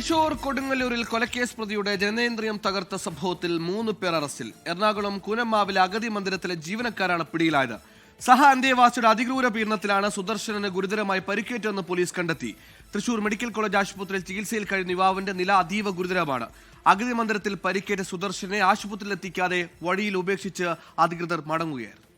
തൃശൂർ കൊടുങ്ങല്ലൂരിൽ കൊലക്കേസ് പ്രതിയുടെ ജനനേന്ദ്രിയം തകർത്ത സംഭവത്തിൽ മൂന്ന് പേർ അറസ്റ്റിൽ. എറണാകുളം കൂനമ്മാവിലെ അഗതി മന്ദിരത്തിലെ ജീവനക്കാരാണ് പിടിയിലായത്. സഹ അന്തേവാസിയുടെ അതിക്രൂര പീഡനത്തിലാണ് സുദർശനന് ഗുരുതരമായി പരിക്കേറ്റെന്ന് പോലീസ് കണ്ടെത്തി. തൃശൂർ മെഡിക്കൽ കോളേജ് ആശുപത്രിയിൽ ചികിത്സയിൽ കഴിയുന്ന യുവാവിന്റെ നില അതീവ ഗുരുതരമാണ്. അഗതി മന്ദിരത്തിൽ പരിക്കേറ്റ സുദർശനെ ആശുപത്രിയിൽ എത്തിക്കാതെ വഴിയിൽ ഉപേക്ഷിച്ച് അധികൃതർ മടങ്ങുകയായിരുന്നു.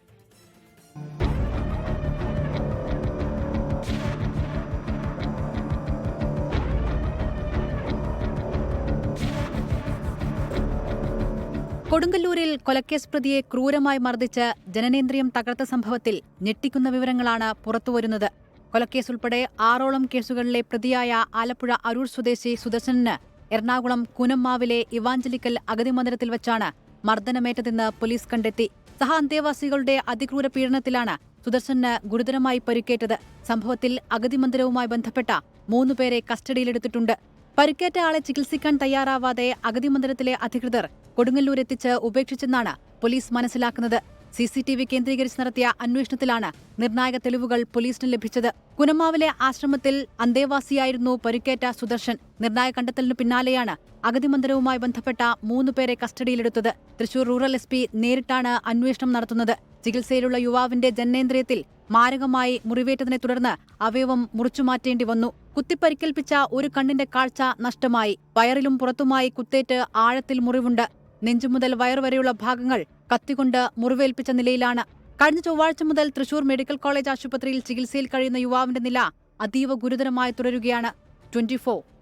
കൊടുങ്ങല്ലൂരിൽ കൊലക്കേസ് പ്രതിയെ ക്രൂരമായി മർദ്ദിച്ച് ജനനേന്ദ്രിയം തകർത്ത സംഭവത്തിൽ ഞെട്ടിക്കുന്ന വിവരങ്ങളാണ് പുറത്തുവരുന്നത്. കൊലക്കേസ് ഉൾപ്പെടെ ആറോളം കേസുകളിലെ പ്രതിയായ ആലപ്പുഴ അരൂർ സ്വദേശി സുദർശനന് എറണാകുളം കുനമ്മാവിലെ ഇവാഞ്ചലിക്കൽ അഗതി മന്ദിരത്തിൽ വച്ചാണ് മർദ്ദനമേറ്റതെന്ന് പോലീസ് കണ്ടെത്തി. സഹ അന്തേവാസികളുടെ അതിക്രൂര പീഡനത്തിലാണ് സുദർശന് ഗുരുതരമായി പരിക്കേറ്റത്. സംഭവത്തിൽ അഗതി മന്ദിരവുമായി ബന്ധപ്പെട്ട മൂന്നുപേരെ കസ്റ്റഡിയിലെടുത്തിട്ടുണ്ട്. പരിക്കേറ്റ ആളെ ചികിത്സിക്കാൻ തയ്യാറാവാതെ അഗതി മന്ദിരത്തിലെ അധികൃതർ കൊടുങ്ങല്ലൂർ എത്തിച്ച് ഉപേക്ഷിച്ചെന്നാണ് പോലീസ് മനസ്സിലാക്കുന്നത്. സി സി ടി വി കേന്ദ്രീകരിച്ച് നടത്തിയ അന്വേഷണത്തിലാണ് നിർണായക തെളിവുകൾ പോലീസിന് ലഭിച്ചത്. കുനമാവിലെ ആശ്രമത്തിൽ അന്തേവാസിയായിരുന്നു പരിക്കേറ്റ സുദർശൻ. നിർണായക കണ്ടെത്തലിനു പിന്നാലെയാണ് അഗതി മന്ദിരവുമായി ബന്ധപ്പെട്ട മൂന്നുപേരെ കസ്റ്റഡിയിലെടുത്തത്. തൃശൂർ റൂറൽ എസ് പി നേരിട്ടാണ് അന്വേഷണം നടത്തുന്നത്. ചികിത്സയിലുള്ള യുവാവിന്റെ ജനനേന്ദ്രിയത്തിൽ മാരകമായി മുറിവേറ്റതിനെ തുടർന്ന് അവയവം മുറിച്ചുമാറ്റേണ്ടി വന്നു. കുത്തിപ്പരിക്കേൽപ്പിച്ച ഒരു കണ്ണിന്റെ കാഴ്ച നഷ്ടമായി. വയറിലും പുറത്തുമായി കുത്തേറ്റ് ആഴത്തിൽ മുറിവുണ്ട്. നെഞ്ചു മുതൽ വയറുവരെയുള്ള ഭാഗങ്ങൾ കത്തികൊണ്ട് മുറിവേൽപ്പിച്ച നിലയിലാണ്. കഴിഞ്ഞ ചൊവ്വാഴ്ച മുതൽ തൃശൂർ മെഡിക്കൽ കോളേജ് ആശുപത്രിയിൽ ചികിത്സയിൽ കഴിയുന്ന യുവാവിന്റെ നില അതീവ ഗുരുതരമായി തുടരുകയാണ്. ട്വന്റി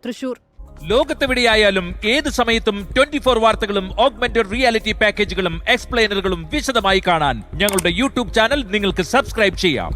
തൃശൂർ. ലോകത്തെവിടെയായാലും ഏത് സമയത്തും ട്വന്റി ഫോർ വാർത്തകളും ഓഗ്മെന്റഡ് റിയാലിറ്റി പാക്കേജുകളും എക്സ്പ്ലെയിനറുകളും വിശദമായി കാണാൻ ഞങ്ങളുടെ യൂട്യൂബ് ചാനൽ നിങ്ങൾക്ക് സബ്സ്ക്രൈബ് ചെയ്യാം.